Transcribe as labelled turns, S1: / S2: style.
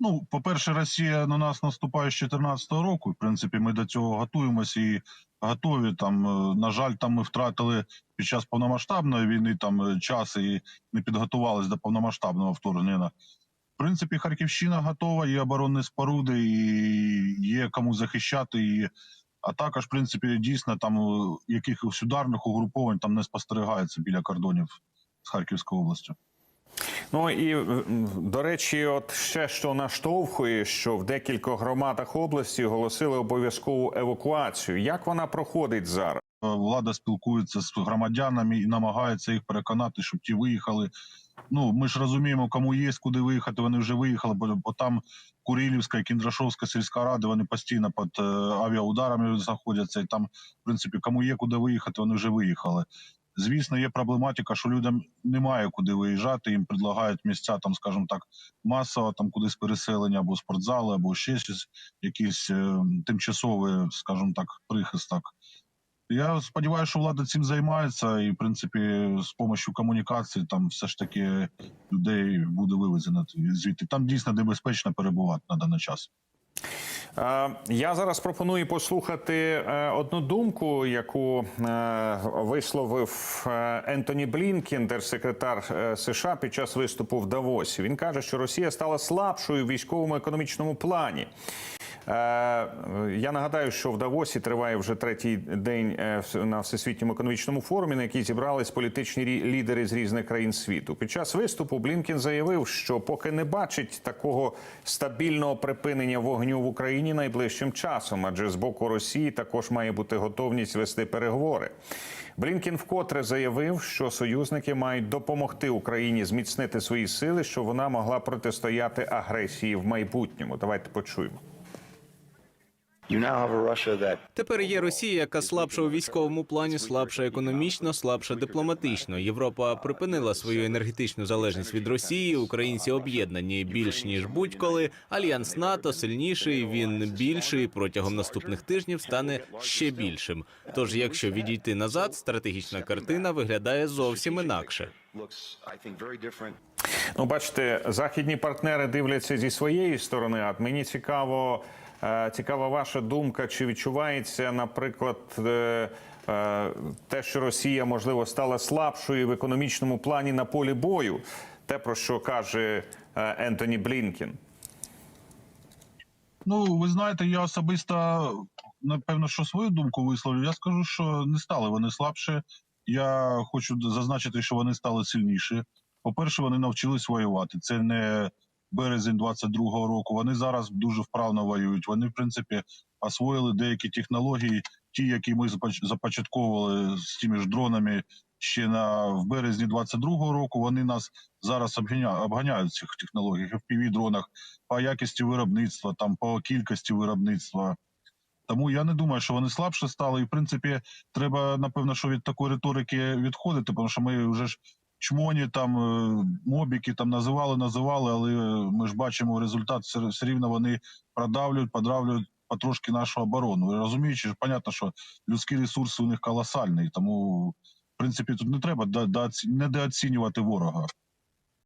S1: Ну, по-перше, Росія на нас наступає з 2014 року. В принципі, ми до цього готуємося і готові. Там, е, на жаль, там ми втратили під час повномасштабної війни там е, час і не підготувалися до повномасштабного вторгнення. В принципі, Харківщина готова, є оборонні споруди, і є кому захищати її. А також, в принципі, дійсно там е, якихось ударних угруповань там не спостерігається біля кордонів з Харківською областю.
S2: Ну і до речі, от ще що наштовхує, що в декількох громадах області оголосили обов'язкову евакуацію. Як вона проходить зараз?
S1: Е, влада спілкується з громадянами і намагається їх переконати, щоб ті виїхали. Ну ми ж розуміємо, кому є куди виїхати. Вони вже виїхали, бо, бо там Курилівська і Кіндрашовська сільська ради. Вони постійно під е, авіаударами знаходяться. І там, в принципі, кому є куди виїхати, вони вже виїхали. Звісно, є проблематика, що людям немає куди виїжджати. Їм предлагають місця, там, скажімо так, масово там кудись переселення або спортзали, або ще щось, якісь е, тимчасові, скажімо так, прихисток. Я сподіваюся, що влада цим займається, і в принципі, з допомогою комунікації там все ж таки людей буде вивезено звідти. Там дійсно небезпечно перебувати на даний час.
S2: Е, Я зараз пропоную послухати е, одну думку, яку е, висловив Ентоні Блінкін, держсекретар США, під час виступу в Давосі. Він каже, що Росія стала слабшою в військовому економічному плані. Е, Я нагадаю, що в Давосі триває вже третій день е, на всесвітньому економічному форумі, на який зібрались політичні лідери з різних країн світу. Під час виступу Блінкін заявив, що поки не бачить такого стабільного припинення вогню в Україні найближчим часом, адже з боку Росії також має бути готовність вести переговори. Блінкін вкотре заявив, що союзники мають допомогти Україні зміцнити свої сили, щоб вона могла протистояти агресії в майбутньому. Давайте почуємо.
S3: Тепер є Росія, яка слабша у військовому плані, слабша економічно, слабша дипломатично. Європа припинила свою енергетичну залежність від Росії. Українці об'єднані більш ніж будь-коли. Альянс НАТО сильніший. Він більший протягом наступних тижнів стане ще більшим. Тож, якщо відійти назад, стратегічна картина виглядає зовсім інакше.
S2: Ну, бачите, західні партнери дивляться зі своєї сторони. А мені цікаво, цікава ваша думка, чи відчувається, наприклад, е, е, те, що Росія можливо стала слабшою в економічному плані на полі бою, те про що каже е, Ентоні Блінкін.
S1: Ну, ви знаєте, я особисто напевно, що свою думку висловлю. Я скажу, що не стали вони слабше. Я хочу зазначити, що вони стали сильніші. По-перше, вони навчились воювати. Це не березень 22-го року. Вони зараз дуже вправно воюють. Вони, в принципі, освоїли деякі технології, ті, які ми започ- започатковували з тими ж дронами ще на в березні 22-го року. Вони нас зараз обганя, обганяють в цих технологіях fpv дронах по якості виробництва, там по кількості виробництва. Тому я не думаю, що вони слабше стали. І в принципі, треба напевно, що від такої риторики відходити, тому що ми вже ж чмоні, там е, мобіки там називали, називали, але е, ми ж бачимо результат. Все, рівно вони продавлюють, подравлюють потрошки нашу оборону. Розуміючи, понятно, що людські ресурси у них колосальні, тому в принципі тут не треба до- дооці- недооцінювати ворога.